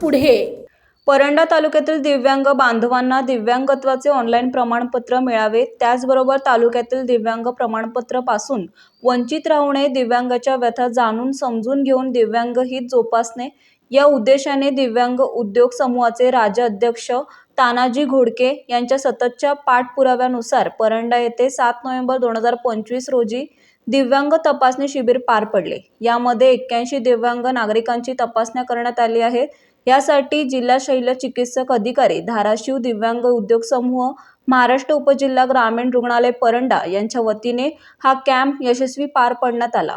पुढे. परंडा तालुक्यातील दिव्यांग बांधवांना दिव्यांगत्वाचे ऑनलाईन प्रमाणपत्र मिळावे त्याचबरोबर तालुक्यातील दिव्यांग प्रमाणपत्रपासून वंचित राहू नये दिव्यांगाच्या व्यथा जाणून समजून घेऊन दिव्यांग हित जोपासणे. या उद्देशाने दिव्यांग उद्योग समूहाचे राज्य अध्यक्ष तानाजी घोडके यांच्या सततच्या पाठपुराव्यानुसार परंडा येथे सात नोव्हेंबर दोन हजार पंचवीस रोजी दिव्यांग तपासणी शिबिर पार पडले. यामध्ये एक्क्याऐंशी दिव्यांग नागरिकांची तपासण्या करण्यात आली आहे यासाठी जिल्हा शल्य चिकित्सक अधिकारी धाराशिव दिव्यांग उद्योग समूह महाराष्ट्र उपजिल्हा ग्रामीण रुग्णालय परंडा यांच्या वतीने हा कॅम्प यशस्वी पार पाडण्यात आला.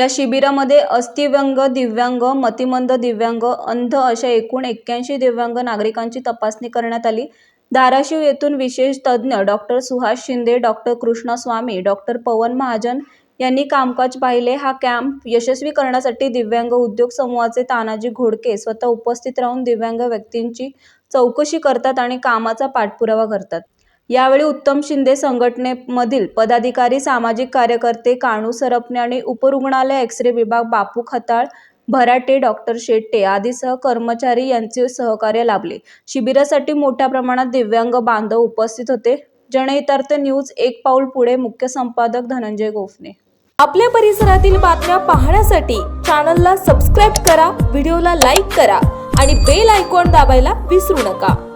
या शिबिरामध्ये अस्थिव्यंग दिव्यांग मतिमंद दिव्यांग अंध अशा एकूण एक्क्याऐंशी दिव्यांग नागरिकांची तपासणी करण्यात आली. धाराशिव येथून विशेष तज्ज्ञ doctor Suhas Shinde doctor Krishna Swami doctor Pawan Mahajan यांनी कामकाज पाहिले. हा कॅम्प यशस्वी करण्यासाठी दिव्यांग उद्योग समूहाचे तानाजी घोडके स्वतः उपस्थित राहून दिव्यांग व्यक्तींची चौकशी करतात आणि कामाचा पाठपुरावा करतात. यावेळी उत्तम शिंदे संघटनेमधील पदाधिकारी सामाजिक कार्यकर्ते काणू सरपणे आणि उपरुग्णालय एक्सरे विभाग बापू खताळ भराटे डॉक्टर शेट्टे आदीसह कर्मचारी यांचे सहकार्य लाभले. शिबिरासाठी मोठ्या प्रमाणात दिव्यांग बांधव उपस्थित होते. जनहितार्थ न्यूज एक पाऊल पुढे. मुख्य संपादक धनंजय गोफणे. आपल्या परिसरातील बातम्या पाहण्यासाठी चॅनलला सबस्क्राईब करा व्हिडिओला लाईक करा आणि बेल आयकॉन दाबायला विसरू नका.